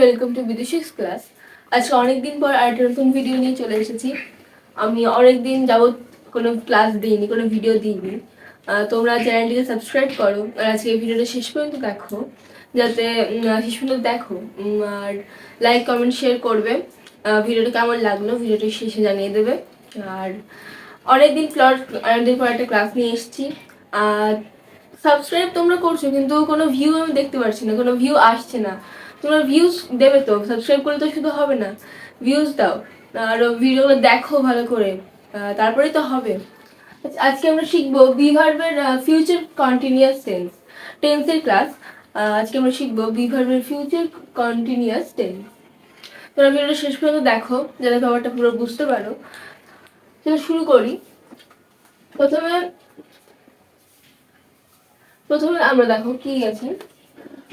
Welcome to বিদুষিক্স class আজকে অনেকদিন পর আরেকটা নতুন ভিডিও নিয়ে চলে এসেছি। আমি অনেকদিন যাবৎ কোনো ক্লাস দিইনি, কোনো ভিডিও দিইনি। তোমরা চ্যানেলটিকে সাবস্ক্রাইব করো। আর আজকে ভিডিওটা শেষ পর্যন্ত দেখো। যাতে শেষ পর্যন্ত দেখো। আর লাইক কমেন্ট শেয়ার করবে। ভিডিওটা কেমন লাগল ভিডিওটা শেষে জানিয়ে দেবে। আর অনেকদিন প্লট অনেকদিন পর একটা ক্লাস নিয়ে এসেছি। আর সাবস্ক্রাইব তোমরা করছ, কিন্তু কোনো ভিউ আমি দেখতে পাচ্ছি না, কোনো ভিউ আসছে না। তোমরা ভিউজ দেবে তো সাবস্ক্রাইব করলে তো শুধু হবে না ভিউজ দাও, আর ভিডিওগুলো দেখো ভালো করে তারপরেই তো হবে। আজকে আমরা শিখব বি ভার্বের ফিউচার কন্টিনিউয়াস টেন্স টেন্সের ক্লাস আজকে আমরা শিখব বি ভার্বের ফিউচার কন্টিনিউয়াস টেন্স তোমরা ভিডিওটা শেষ পর্যন্ত দেখো, যাতে ব্যাপারটা পুরো বুঝতে পারো। তাহলে শুরু করি। প্রথমে প্রথমে আমরা দেখো কি আছে।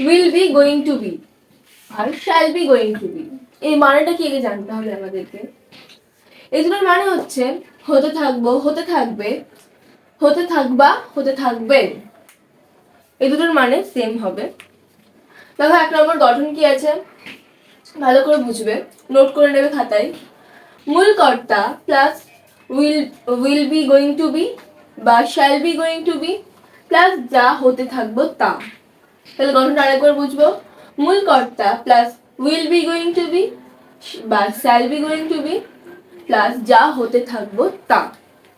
Will be going to be R shall be going to be এই মানেটা কি আগে জানতে হবে আমাদেরকে? এই দুটোর মানে হচ্ছে, হতে থাকব, হতে থাকবে, হতে থাকবা, হতে থাকবে। এই দুটোর মানে সেম হবে। দেখো, এক নম্বর গঠন কি আছে? ভালো করে বুঝবে। নোট করে নেবে খাতায়। মূল কর্তা plus will will be going to be বা shall be going to be plus যা হতে থাকব তা। তাহলে গঠনটা আরেকবার বুঝব। মূল কর্তা plus will be going to be বা shall be going to be plus যা হতে থাকব তা।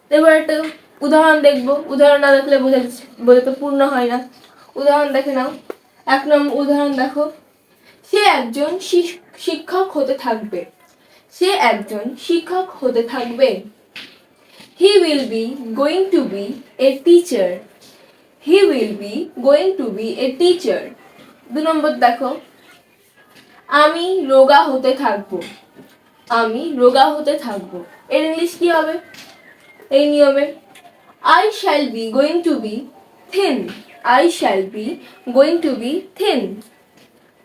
এবার একটা উদাহরণ দেখব। উদাহরণ না দেখলে বোঝা বোঝা তো পূর্ণ হয় না। উদাহরণ দেখে নাও। এক নম্বর উদাহরণ দেখো। সে একজন শিক- শিক্ষক হতে থাকবে। সে একজন শিক্ষক হতে থাকবে। He will be going to be a teacher he will be going to be a teacher দু নম্বর দেখো, আমি রোগা হতে থাকব। আমি রোগা হতে থাকব। এর ইংলিশ কি হবে? এই নিয়মে I shall be going to be thin I shall be going to be thin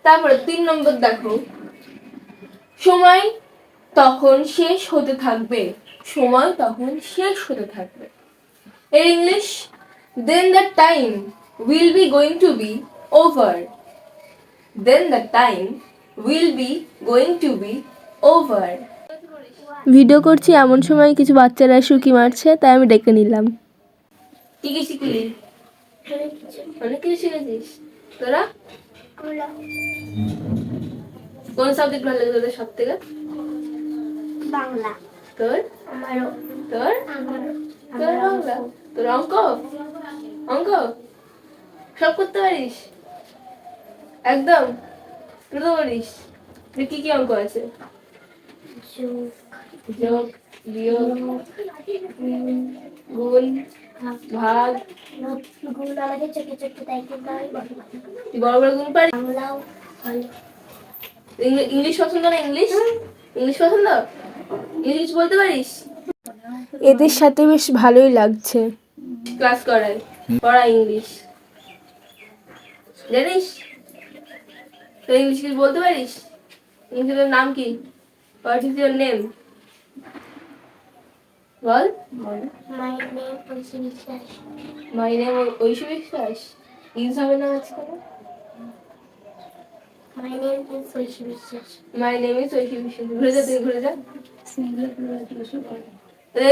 তারপরে তিন নম্বর দেখো, সময় তখন শেষ হতে থাকবে। সময় তখন শেষ হতে থাকবে। এর English then the time will be going to be over then the time will be going to be over video করছি এমন সময় কিছু বাচ্চারা শুকি মারছে তাই আমি ডেকে নিলাম। কি কি শিখলি? অনেক কিছু শিখেছিস। তোরা? কোন সাবজেক্ট ভালো লাগে তোদের সব থেকে বাংলা। তোর? আমারও। তোর? তোর বাংলা? তোর অঙ্ক? অঙ্ক? সব করতে পারিস? একদম। তুই তো পারিস যে কি কি অঙ্ক আছে? যোগ যোগ বিয়োগ গুণ ভাগ। গুণ আমাদের ছোট ছোট তাই কিন্তু বড় বড়। তুই বড় বড় গুণ বাংলাও ইংলিশ পছন্দ না ইংলিশ? ইংলিশ পছন্দ? ইংলিশ বলতে পারিস? এদের সাথে বেশ ভালোই লাগছে। ক্লাস করায়। পড়া ইংলিশ। জানিস? তো ইংলিশ কিছু বলতে পারিস? ইংলিশের নাম কি? What is name ball. My name Aishi Biswas my name Oishi বিশ্বাস ইউজ হবে না আজকাল মাই name is Oishi Biswas my name is Oishi বিশ্বাস ঘুরে যা। তুই ঘুরে যা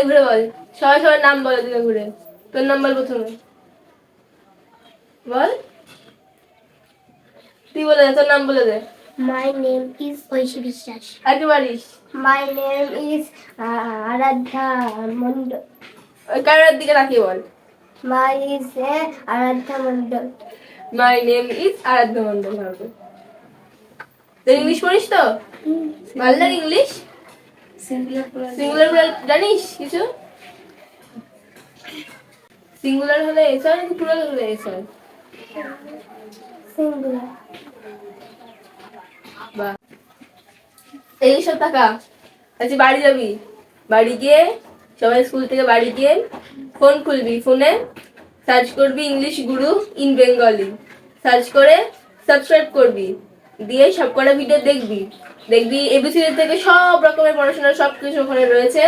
ঘুরে বল। সবাই সবার নাম বলে দিলে ঘুরে। তোর নাম বল প্রথমে। বল। তুই বলে দে তোর নাম বলে দে। My name is Aishi Biswas আগে পারিস my name is Aradhya Mondal ওই দিকে তাকিয়ে বল। My is Aradhya Mondal my name is Aradhya Mondal হবে তুই ইংলিশ পড়িস তো? ভালো লাগে ইংলিশ সিঙ্গুলার জানিস কিছু? সিঙ্গুলার হলে এস হয় নাকি প্লুরাল হলে এস হয়? সিঙ্গুলার এই সব টাকা। আচ্ছা বাড়ি যাবি? বাড়ি গিয়ে সবাই স্কুল থেকে বাড়ি গিয়ে ফোন খুলবি। ফোনে সার্চ করবি English guru in Bengali search করে সাবস্ক্রাইব করবি। দিয়ে সব কটা ভিডিও দেখবি। দেখবি এবিসিডি থেকে সব রকমের পড়াশোনার সব কিছু ওখানে রয়েছে।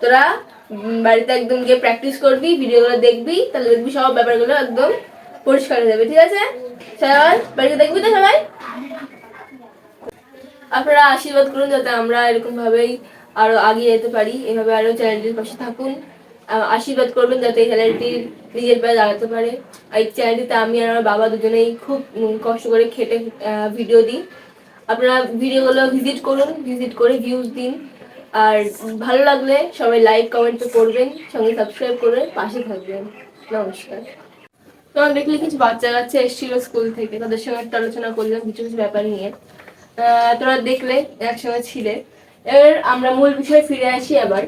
তোরা বাড়িতে একদম গিয়ে প্র্যাকটিস করবি ভিডিওগুলো দেখবি, তাহলে দেখবি সব ব্যাপারগুলো একদম পরিষ্কার হয়ে যাবে। ঠিক আছে? সবাই বাড়িতে দেখবি তো সবাই? আপনারা আশীর্বাদ করুন যাতে আমরা এরকম ভাবেই আরও আগিয়ে যেতে পারি। এভাবে আরও চ্যানেলটির পাশে থাকুন। আশীর্বাদ করবেন যাতে এই চ্যানেলটি নিজের পায়ে দাঁড়াতে পারে। এই চ্যানেলটিতে আমি আর আমার বাবা দুজনেই খুব কষ্ট করে খেটে ভিডিও দিই। আপনারা ভিডিওগুলো ভিজিট করুন ভিজিট করে ভিউজ দিন। আর ভালো লাগলে সবাই লাইক কমেন্ট করবেন, সঙ্গে সাবস্ক্রাইব করে পাশে থাকবেন। নমস্কার। তোমার দেখলে কিছু বাচ্চা কাচ্চা এসেছিল স্কুল থেকে, তাদের সঙ্গে একটা আলোচনা করলাম কিছু কিছু ব্যাপার নিয়ে। তোমরা দেখলে একসঙ্গে ছিলে। এবার আমরা মূল বিষয়ে ফিরে আসি আবার।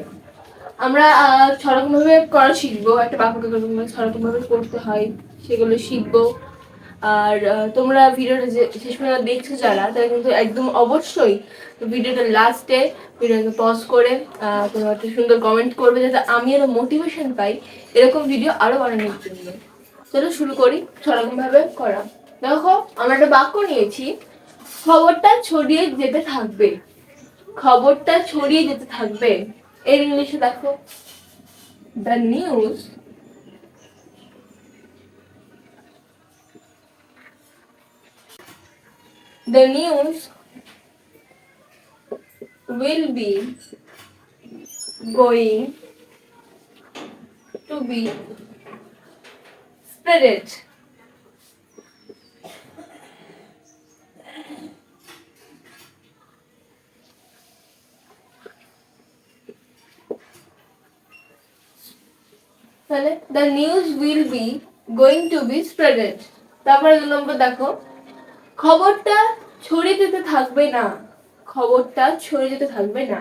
আমরা আহ, ছরকম ভাবে করা শিখব। একটা বাক্যকে ছরকম ভাবে করতে হয় সেগুলো শিখব। আর তোমরা ভিডিওটা যে শেষ পর্যন্ত দেখছ যারা তারা কিন্তু একদম অবশ্যই ভিডিওটা লাস্টে ভিডিওকে পজ করে তোমরা একটা সুন্দর কমেন্ট করবে যাতে আমি আরও মোটিভেশন পাই এরকম ভিডিও আরও বানানোর জন্য। চলো শুরু করি সেরকম ভাবে করা। দেখো আমরা একটা বাক্য নিয়েছি। খবরটা ছড়িয়ে যেতে থাকবে। খবরটা ছড়িয়ে যেতে থাকবে। এর ইংলিশে দেখো। The news the news will be going to be spreaded তাহলে the news will be going to be spreaded তারপরে দু নম্বর দেখো, খবরটা ছড়িয়ে যেতে থাকবে না। খবরটা ছড়িয়ে যেতে থাকবে না।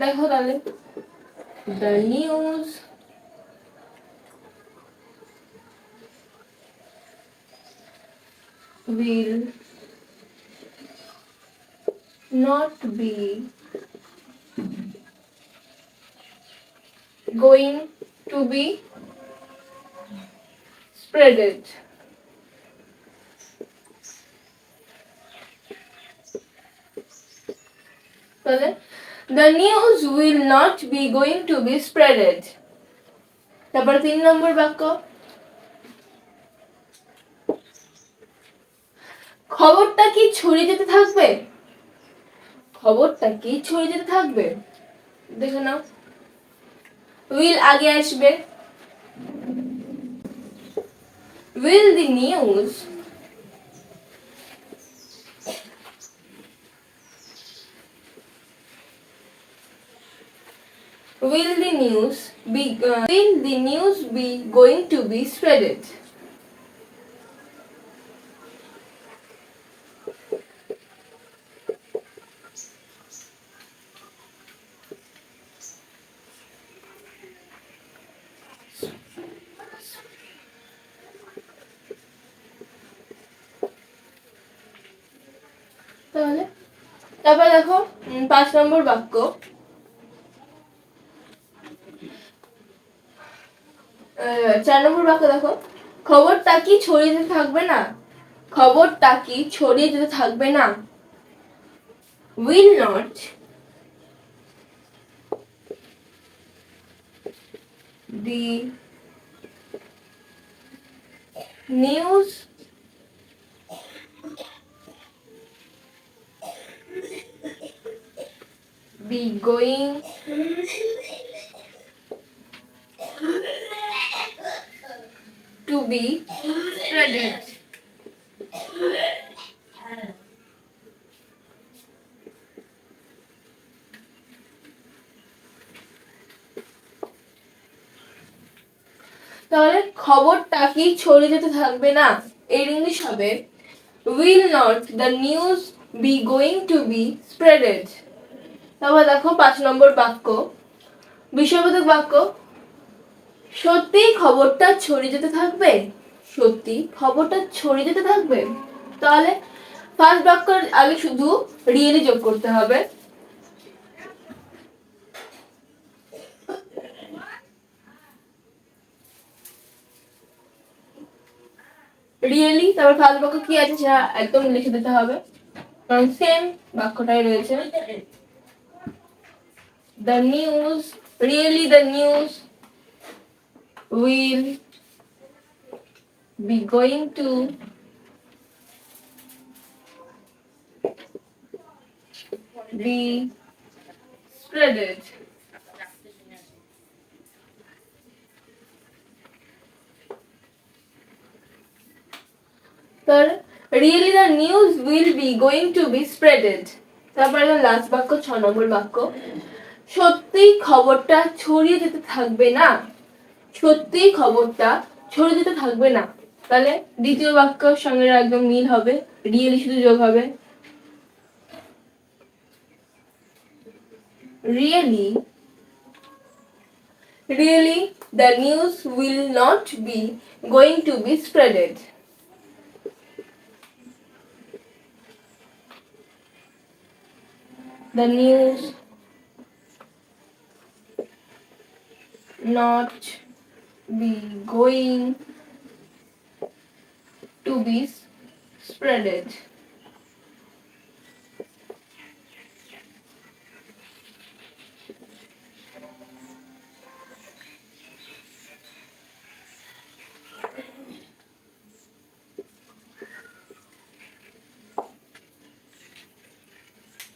দেখো তাহলে the news will not be going to be spreaded. the news will not be going to be spreaded তারপরে তিন নম্বর বাক্য খবরটা কি ছড়িয়ে যেতে থাকবে খবরটা কি ছড়িয়ে যেতে থাকবে দেখে নাও উইল আগে আসবে will the news will the news be uh, will the news be going to be spreaded তারপর দেখো পাঁচ নম্বর বাক্য। চার নম্বর বাক্য দেখো, খবরটা কি ছড়িয়ে যেতে থাকবে না? খবরটা কি ছড়িয়ে যেতে থাকবে না? The news be going to be spreaded. তাহলে খবরটা কি ছড়িয়ে যেতে থাকবে না এর ইংলিশ হবে will not the news be going to be spreaded তারপর দেখো পাঁচ নম্বর বাক্য। বিষয়বোধক বাক্য সত্যি খবরটা ছড়িয়ে যেতে থাকবে? সত্যি খবরটা ছড়িয়ে যেতে থাকবে? তাহলে ফার্স্ট বাক্যর আগে শুধু রিয়েলি যোগ করতে হবে। রিয়েলি তারপর ফার্স্ট বাক্য কি আছে? সেটা একদম লিখে দিতে হবে। কারণ সেম বাক্যটাই রয়েছে। The news really the news will be going to be spreaded. তার really the news will be going to be spreaded তারপরে লাস্ট বাক্য ছ নম্বর বাক্য সত্যি খবরটা ছড়িয়ে যেতে থাকবে না। সত্যি খবরটা ছড়িয়ে যেতে থাকবে না। তাহলে দ্বিতীয় বাক্যর সঙ্গে একদম মিল হবে রিয়েলি শুধু যোগ হবে। Really really the news will not be going to be spreaded the news not be going to be spreaded.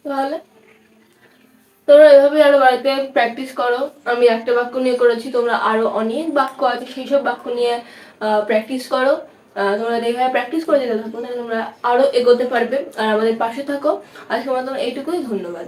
Vale. তোমরা এভাবে আরও বাড়িতে প্র্যাকটিস করো। আমি একটা বাক্য নিয়ে করেছি, তোমরা আরও অনেক বাক্য আছে সেই সব বাক্য নিয়ে প্র্যাকটিস করো। তোমরা এইভাবে প্র্যাকটিস করে যেতে থাকো তোমরা আরও এগোতে পারবে। আর আমাদের পাশে থাকো। আজকে তোমার এইটুকুই, ধন্যবাদ।